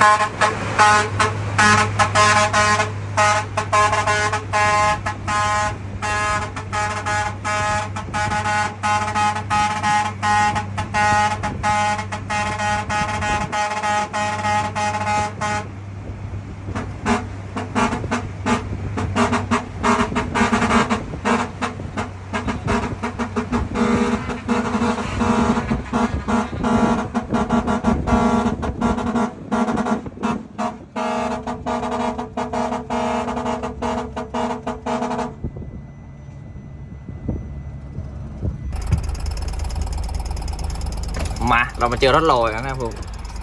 Thank you. มา เรามาเจอรถโรยแล้วนะครับผม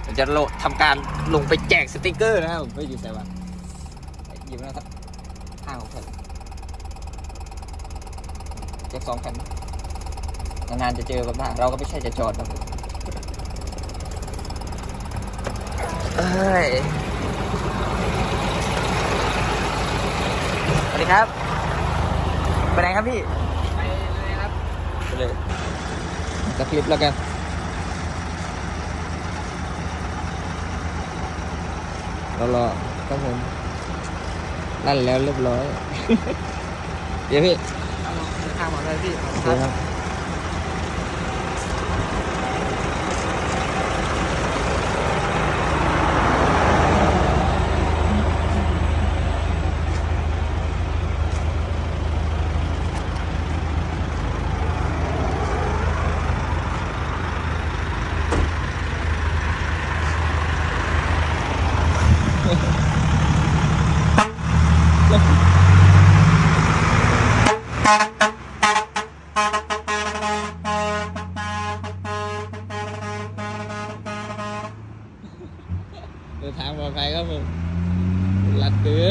เราจะโลทำการลงไปแจกสติกเกอร์นะครับผมไม่อยู่แต่ว่าหยิบมาสักห้าหกแผ่นแจกสองแผ่นนานๆจะเจอกันบ้างเราก็ไม่ใช่จะจอดครับผมเอ้ยสวัสดีครับ ไปไหนครับพี่ ไปเลยครับ ไปเลยจะคลิปแล้วกัน รอรอครับผมลั่นแล้วเรียบร้อย เดี๋ยวพี่ เอาลงเดินทางหมดเลยพี่เดี๋ยวครับ ทางปลอดภัยครับผมลัดเตือ